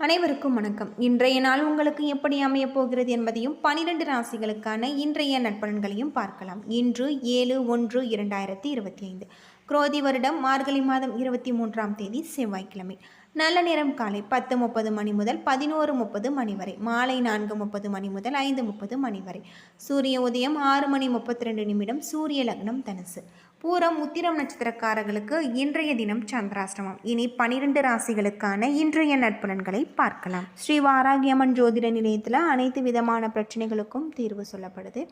அனைவருக்கும் வணக்கம். இன்றைய நாள் உங்களுக்கு எப்படி அமையப் போகிறது என்பதையும் பனிரெண்டு ராசிகளுக்கான இன்றைய நட்பலன்களையும் பார்க்கலாம். இன்று ஏழு ஒன்று இரண்டாயிரத்தி இருபத்தி ஐந்து குரோதி வருடம் மார்கழி மாதம் இருபத்தி மூன்றாம் தேதி செவ்வாய்க்கிழமை. நல்ல நேரம் காலை பத்து முப்பது மணி முதல் பதினோரு முப்பது மணி வரை. மாலை நான்கு முப்பது மணி முதல் ஐந்து முப்பது மணி வரை. சூரிய உதயம் ஆறு மணி முப்பத்தி ரெண்டு நிமிடம் சூரிய லக்னம் தனுசு. பூரம் உத்திரம் நட்சத்திரக்காரர்களுக்கு இன்றைய தினம் சந்திராஷ்டமம். இனி பனிரெண்டு ராசிகளுக்கான இன்றைய நட்பலன்களை பார்க்கலாம். ஸ்ரீ வாராகியம்மன் ஜோதிட நிலையத்தில் அனைத்து விதமான பிரச்சனைகளுக்கும் தீர்வு சொல்லப்படுது.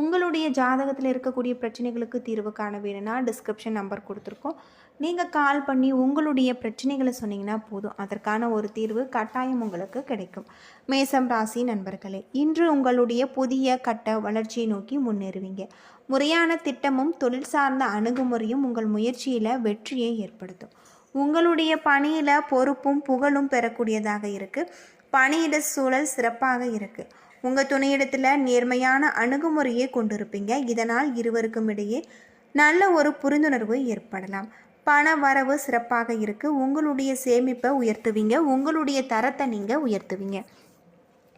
உங்களுடைய ஜாதகத்தில் இருக்கக்கூடிய பிரச்சனைகளுக்கு தீர்வு காண வேணும்னா டிஸ்கிரிப்ஷன் நம்பர் கொடுத்துருக்கோம். நீங்கள் கால் பண்ணி உங்களுடைய பிரச்சனைகளை சொன்னீங்கன்னா போதும். அதற்கான ஒரு தீர்வு கட்டாயம் உங்களுக்கு கிடைக்கும். மேசம் ராசி நண்பர்களே இன்று உங்களுடைய புதிய கட்ட வளர்ச்சியை நோக்கி முன்னேறுவீங்க. முறையான திட்டமும் தொழில் சார்ந்த அணுகுமுறையும் உங்கள் முயற்சியில் வெற்றியை ஏற்படுத்தும். உங்களுடைய பணியில் பொறுப்பும் புகழும் பெறக்கூடியதாக இருக்குது பணியிட சூழல் சிறப்பாக இருக்குது உங்கள் துணையிடத்தில் நேர்மையான அணுகுமுறையை கொண்டிருப்பீங்க. இதனால் இருவருக்கும் இடையே நல்ல ஒரு புரிந்துணர்வு ஏற்படலாம். பண வரவு சிறப்பாக இருக்குது உங்களுடைய சேமிப்பை உயர்த்துவீங்க. உங்களுடைய தரத்தை நீங்கள் உயர்த்துவீங்க.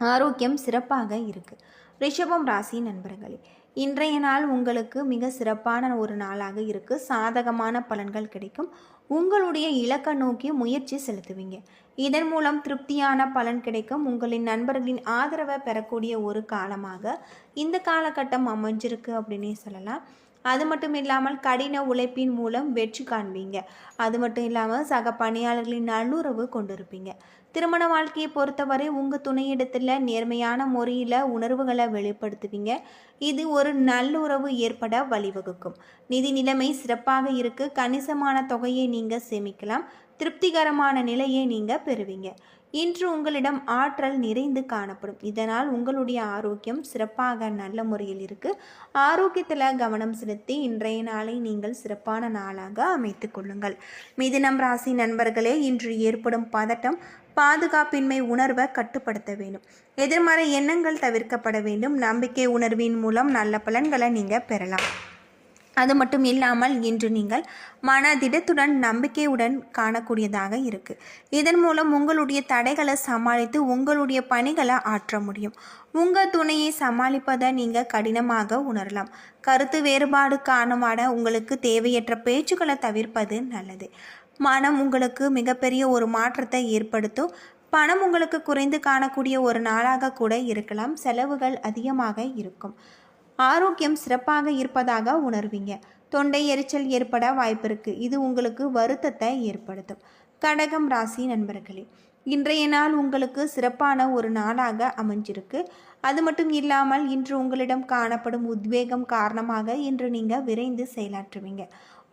ஆரோக்கியம் சிறப்பாக இருக்குது ரிஷபம் ராசி நண்பர்களே இன்றைய நாள் உங்களுக்கு மிக சிறப்பான ஒரு நாளாக இருக்குது சாதகமான பலன்கள் கிடைக்கும். உங்களுடைய இலக்கை நோக்கி முயற்சி செலுத்துவீங்க. இதன் மூலம் திருப்தியான பலன் கிடைக்கும். உங்களின் நண்பர்களின் ஆதரவை பெறக்கூடிய ஒரு காலமாக இந்த காலகட்டம் அமைஞ்சிருக்கு அப்படின்னே சொல்லலாம். அது மட்டும் இல்லாமல் கடின உழைப்பின் மூலம் வெற்றி காண்பீங்க. அது மட்டும் இல்லாமல் சக பணியாளர்களின் நல்லுறவு கொண்டிருப்பீங்க. திருமண வாழ்க்கையை பொறுத்தவரை உங்கள் துணையிடத்தில் நேர்மையான முறையில் உணர்வுகளை வெளிப்படுத்துவீங்க. இது ஒரு நல்லுறவு ஏற்பட வழிவகுக்கும். நிதி நிலைமை சிறப்பாக இருக்கு. கணிசமான தொகையை நீங்கள் சேமிக்கலாம். திருப்திகரமான நிலையை நீங்கள் பெறுவீங்க. இன்று உங்களிடம் ஆற்றல் நிறைந்து காணப்படும். இதனால் உங்களுடைய ஆரோக்கியம் சிறப்பாக நல்ல முறையில் இருக்கு. ஆரோக்கியத்தில் கவனம் செலுத்தி இன்றைய நாளை நீங்கள் சிறப்பான நாளாக அமைத்து கொள்ளுங்கள். மிதுனம் ராசி நண்பர்களே இன்று ஏற்படும் பதட்டம் பாதுகாப்பின்மை உணர்வை கட்டுப்படுத்த வேண்டும். எதிர்மறை எண்ணங்கள் தவிர்க்கப்பட வேண்டும். நம்பிக்கை உணர்வின் மூலம் நல்ல பலன்களை நீங்கள் பெறலாம். அது மட்டும் இல்லாமல் இன்று நீங்கள் மனதிடத்துடன் நம்பிக்கையுடன் காணக்கூடியதாக இருக்குது இதன் மூலம் உங்களுடைய தடைகளை சமாளித்து உங்களுடைய பணிகளை ஆற்ற முடியும். உங்கள் துணையை சமாளிப்பதை நீங்கள் கடினமாக உணரலாம். கருத்து வேறுபாடு காரணமான உங்களுக்கு தேவையற்ற பேச்சுக்களை தவிர்ப்பது நல்லது. மனம் உங்களுக்கு மிகப்பெரிய ஒரு மாற்றத்தை ஏற்படுத்தும். பணம் உங்களுக்கு குறைந்து காணக்கூடிய ஒரு நாளாக கூட இருக்கலாம். செலவுகள் அதிகமாக இருக்கும். ஆரோக்கியம் சிறப்பாக இருப்பதாக உணர்வீங்க. தொண்டை எரிச்சல் ஏற்பட வாய்ப்பிருக்கு. இது உங்களுக்கு வருத்தத்தை ஏற்படுத்தும். கடகம் ராசி நண்பர்களே இன்றைய நாள் உங்களுக்கு சிறப்பான ஒரு நாளாக அமைஞ்சிருக்கு. அது மட்டும் இல்லாமல் இன்று உங்களிடம் காணப்படும் உத்வேகம் காரணமாக இன்று நீங்கள் விரைந்து செயலாற்றுவீங்க.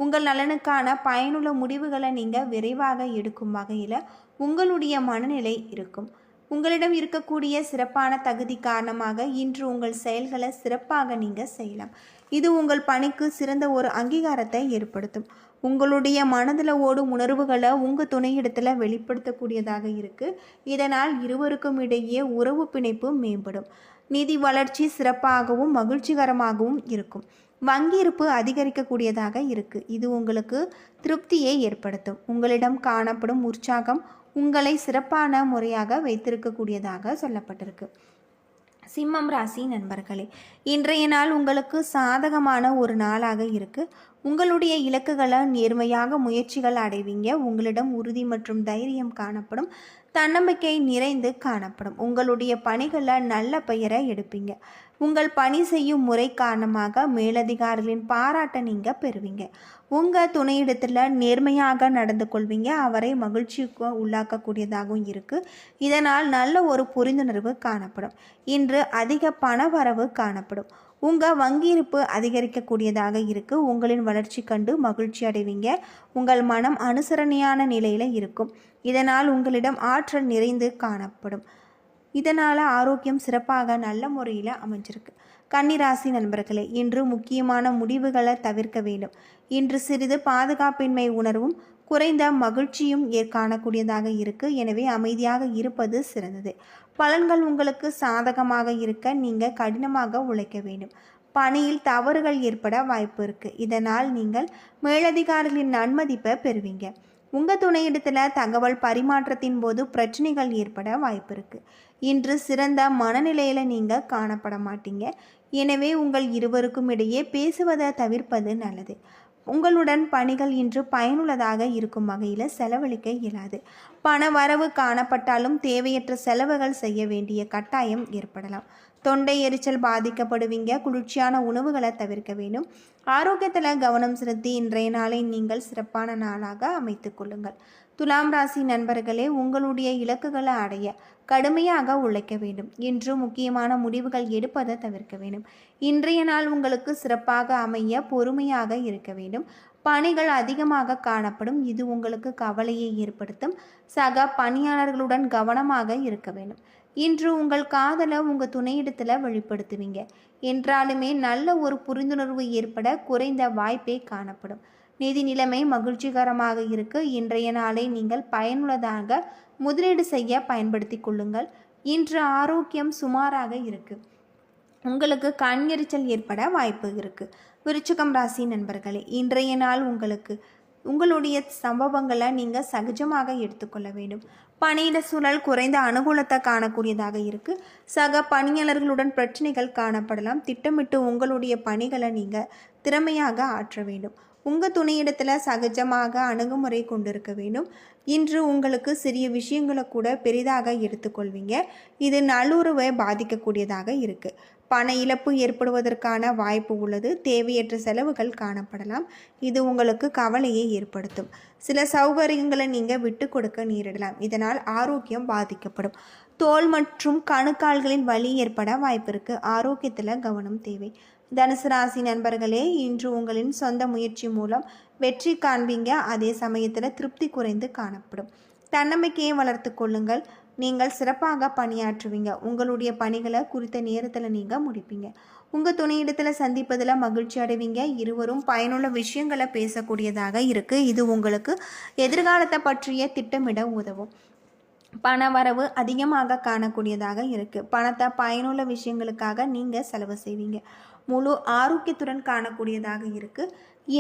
உங்கள் நலனுக்கான பயனுள்ள முடிவுகளை நீங்கள் விரைவாக எடுக்கும் வகையில் உங்களுடைய மனநிலை இருக்கும். உங்களிடம் இருக்கக்கூடிய சிறப்பான தகுதி காரணமாக இன்று உங்கள் செயல்களை சிறப்பாக நீங்கள் செய்யலாம். இது உங்கள் பணிக்கு சிறந்த ஒரு அங்கீகாரத்தை ஏற்படுத்தும். உங்களுடைய மனதில் ஓடும் உணர்வுகளை உங்கள் துணையிடத்தில் வெளிப்படுத்தக்கூடியதாக இருக்குது இதனால் இருவருக்கும் இடையே உறவு பிணைப்பு மேம்படும். நிதி வளர்ச்சி சிறப்பாகவும் மகிழ்ச்சிகரமாகவும் இருக்கும். வங்கி இருப்பு அதிகரிக்கக்கூடியதாக இருக்குது இது உங்களுக்கு திருப்தியை ஏற்படுத்தும். உங்களிடம் காணப்படும் உற்சாகம் உங்களை சிறப்பான முறையாக வைத்திருக்கக்கூடியதாக சொல்லப்பட்டிருக்கு. சிம்மம் ராசி நண்பர்களே இன்றைய நாள் உங்களுக்கு சாதகமான ஒரு நாளாக இருக்கு. உங்களுடைய இலக்குகளை நேர்மையாக முயற்சிகள் அடைவீங்க. உங்களிடம் உறுதி மற்றும் தைரியம் காணப்படும். தன்னம்பிக்கை நிறைந்து காணப்படும். உங்களுடைய பணிகளில் நல்ல பெயரை எடுப்பீங்க. உங்கள் பணி செய்யும் முறை காரணமாக மேலதிகாரிகளின் பாராட்டை நீங்கள் பெறுவீங்க. உங்கள் துணையிடத்தில் நேர்மையாக நடந்து கொள்வீங்க. அவரை மகிழ்ச்சிக்கு உள்ளாக்கக்கூடியதாகவும் இருக்குது இதனால் நல்ல ஒரு புரிந்துணர்வு காணப்படும். இன்று அதிக பண வரவு காணப்படும். உங்கள் வங்கி இருப்பு அதிகரிக்கக்கூடியதாக இருக்குது உங்களின் வளர்ச்சி கண்டு மகிழ்ச்சி அடைவீங்க. உங்கள் மனம் அனுசரணையான நிலையில் இருக்கும். இதனால் உங்களிடம் ஆற்றல் நிறைந்து காணப்படும். இதனால் ஆரோக்கியம் சிறப்பாக நல்ல முறையில் அமைஞ்சிருக்கு. கன்னிராசி நண்பர்களே இன்று முக்கியமான முடிவுகளை தவிர்க்க வேண்டும். இன்று சிறிது பாதுகாப்பின்மை உணர்வும் குறைந்த மகிழ்ச்சியும் ஏற்காணக்கூடியதாக இருக்குது இருக்கு. எனவே அமைதியாக இருப்பது சிறந்தது. பலன்கள் உங்களுக்கு சாதகமாக இருக்க நீங்கள் கடினமாக உழைக்க வேண்டும். பணியில் தவறுகள் ஏற்பட வாய்ப்பு இருக்கு. இதனால் நீங்கள் மேலதிகாரிகளின் நன்மதிப்பை பெறுவீங்க. உங்கள் துணையிடத்தில் தகவல் பரிமாற்றத்தின் போது பிரச்சனைகள் ஏற்பட வாய்ப்பு இருக்குது இன்று சிறந்த மனநிலையில் நீங்கள் காணப்பட மாட்டீங்க. எனவே உங்கள் இருவருக்கும் இடையே பேசுவதை தவிர்ப்பது நல்லது. உங்களுடன் பணிகள் இன்று பயனுள்ளதாக இருக்கும் வகையில் செலவழிக்க இயலாது. பண வரவு காணப்பட்டாலும் தேவையற்ற செலவுகள் செய்ய வேண்டிய கட்டாயம் ஏற்படலாம். தொண்டை எரிச்சல் பாதிக்கப்படுவீங்க. குளிர்ச்சியான உணவுகளை தவிர்க்க வேண்டும். ஆரோக்கியத்தில் கவனம் செலுத்தி இன்றைய நாளை நீங்கள் சிறப்பான நாளாக அமைத்துக் கொள்ளுங்கள். துலாம் ராசி நண்பர்களே உங்களுடைய இலக்குகளை அடைய கடுமையாக உழைக்க வேண்டும். இன்று முக்கியமான முடிவுகள் எடுப்பதை தவிர்க்க வேண்டும். இன்றைய நாள் உங்களுக்கு சிறப்பாக அமைய பொறுமையாக இருக்க வேண்டும். பணிகள் அதிகமாக காணப்படும். இது உங்களுக்கு கவலையை ஏற்படுத்தும். சக பணியாளர்களுடன் கவனமாக இருக்க வேண்டும். இன்று உங்கள் காதலை உங்கள் துணையிடத்தில் வெளிப்படுத்துவீங்க. என்றாலுமே நல்ல ஒரு புரிந்துணர்வு ஏற்பட குறைந்த வாய்ப்பே காணப்படும். நிதி நிலைமை மகிழ்ச்சிகரமாக இருக்கு. இன்றைய நாளை நீங்கள் பயனுள்ளதாக முதலீடு செய்ய பயன்படுத்தி கொள்ளுங்கள். இன்று ஆரோக்கியம் சுமாராக இருக்குது உங்களுக்கு கண் எரிச்சல் ஏற்பட வாய்ப்பு இருக்குது விருச்சிகம் ராசி நண்பர்களே இன்றைய நாள் உங்களுக்கு உங்களுடைய சம்பவங்களை நீங்கள் சகஜமாக எடுத்துக்கொள்ள வேண்டும். பணியிட சூழல் குறைந்த அனுகூலத்தை காணக்கூடியதாக இருக்குது சக பணியாளர்களுடன் பிரச்சனைகள் காணப்படலாம். திட்டமிட்டு உங்களுடைய பணிகளை நீங்கள் திறமையாக ஆற்ற வேண்டும். உங்கள் துணையிடத்தில் சகஜமாக அணுகுமுறை கொண்டிருக்க வேண்டும். இன்று உங்களுக்கு சிறிய விஷயங்களை கூட பெரிதாக எடுத்துக்கொள்வீங்க. இது நல்லுறவை பாதிக்கக்கூடியதாக இருக்குது பண இழப்பு ஏற்படுவதற்கான வாய்ப்பு உள்ளது. தேவையற்ற செலவுகள் காணப்படலாம். இது உங்களுக்கு கவலையை ஏற்படுத்தும். சில சௌகரியங்களை நீங்கள் விட்டு கொடுக்க நேரிடலாம். இதனால் ஆரோக்கியம் பாதிக்கப்படும். தோல் மற்றும் கணுக்கால்களின் வலி ஏற்பட வாய்ப்பு இருக்குது ஆரோக்கியத்தில் கவனம் தேவை. தனுசு ராசி நண்பர்களே இன்று உங்களின் சொந்த முயற்சி மூலம் வெற்றி காண்பீங்க. அதே சமயத்தில் திருப்தி குறைந்து காணப்படும். தன்னம்பிக்கையை வளர்த்து கொள்ளுங்கள். நீங்கள் சிறப்பாக பணியாற்றுவீங்க. உங்களுடைய பணிகளை குறித்த நேரத்தில் நீங்கள் முடிப்பீங்க. உங்கள் துணையிடத்தில் சந்திப்பதில் மகிழ்ச்சி அடைவீங்க. இருவரும் பயனுள்ள விஷயங்களை பேசக்கூடியதாக இருக்குது இது உங்களுக்கு எதிர்காலத்தை பற்றிய திட்டமிட உதவும். பண வரவு அதிகமாக காணக்கூடியதாக இருக்குது பணத்தை பயனுள்ள விஷயங்களுக்காக நீங்கள் செலவு செய்வீங்க. முழு ஆரோக்கியத்துடன் காணக்கூடியதாக இருக்குது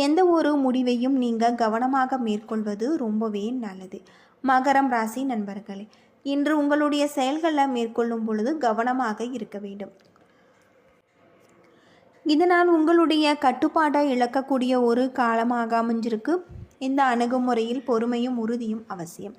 எந்த ஒரு முடிவையும் நீங்கள் கவனமாக மேற்கொள்வது ரொம்பவே நல்லது. மகரம் ராசி நண்பர்களே இன்று உங்களுடைய செயல்களை மேற்கொள்ளும் பொழுது கவனமாக இருக்க வேண்டும். இதனால் உங்களுடைய கட்டுப்பாட்டை இழக்கக்கூடிய ஒரு காலமாக அமைஞ்சிருக்கு. இந்த அணுகுமுறையில் பொறுமையும் உறுதியும் அவசியம்.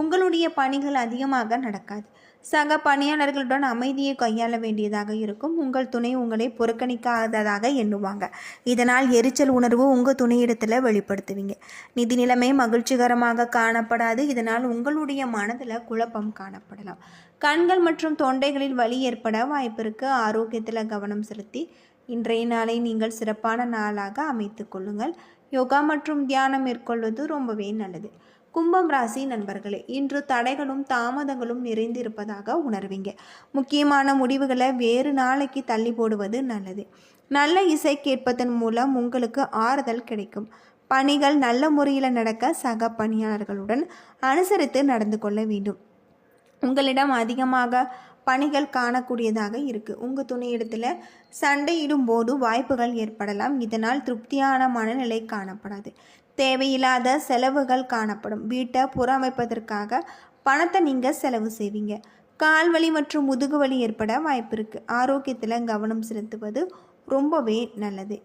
உங்களுடைய பணிகள் அதிகமாக நடக்காது. சக பணியாளர்களுடன் அமைதியை கையாள வேண்டியதாக இருக்கும். உங்கள் துணை உங்களை புறக்கணிக்காததாக எண்ணுவாங்க. இதனால் எரிச்சல் உணர்வு உங்கள் துணையிடத்தில் வெளிப்படுத்துவீங்க. நிதி நிலைமை மகிழ்ச்சிகரமாக காணப்படாது. இதனால் உங்களுடைய மனதில் குழப்பம் காணப்படலாம். கண்கள் மற்றும் தொண்டைகளில் வலி ஏற்பட வாய்ப்பிற்கு ஆரோக்கியத்தில் கவனம் செலுத்தி இன்றைய நாளை நீங்கள் சிறப்பான நாளாக அமைத்து கொள்ளுங்கள். யோகா மற்றும் தியானம் மேற்கொள்வது ரொம்பவே நல்லது. கும்பம் ராசி நண்பர்களே இன்று தடைகளும் தாமதங்களும் நிறைந்திருப்பதாக உணர்வீங்க. முக்கியமான முடிவுகளை வேறு நாளைக்கு தள்ளி போடுவது நல்லது. நல்ல இசை கேட்பதன் மூலம் உங்களுக்கு ஆறுதல் கிடைக்கும். பணிகள் நல்ல முறையில் நடக்க சக பணியாளர்களுடன் அனுசரித்து நடந்து கொள்ள வேண்டும். உங்களிடம் அதிகமாக பணிகள் காணக்கூடியதாக இருக்குது உங்கள் துணையிடத்தில் சண்டையிடும் போது வாய்ப்புகள் ஏற்படலாம். இதனால் திருப்தியான மனநிலை காணப்படாது. தேவையில்லாத செலவுகள் காணப்படும். வீட்டை புறமைப்பதற்காக பணத்தை நீங்கள் செலவு செய்வீங்க. கால்வலி மற்றும் முதுகு வலி ஏற்பட வாய்ப்பு இருக்குது ஆரோக்கியத்தில் கவனம் செலுத்துவது ரொம்பவே நல்லது.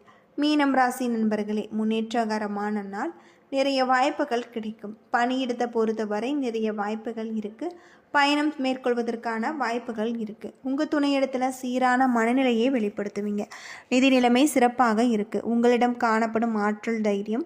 மீனம் ராசி நண்பர்களே முன்னேற்றகரமான நாள். நிறைய வாய்ப்புகள் கிடைக்கும். பணியிடத்தை பொறுத்தவரை நிறைய வாய்ப்புகள் இருக்குது பயணம் மேற்கொள்வதற்கான வாய்ப்புகள் இருக்குது உங்கள் துணையிடத்தில் சீரான மனநிலையை வெளிப்படுத்துவீங்க. நிதி நிலைமை சிறப்பாக இருக்குது உங்களிடம் காணப்படும் ஆற்றல் தைரியம்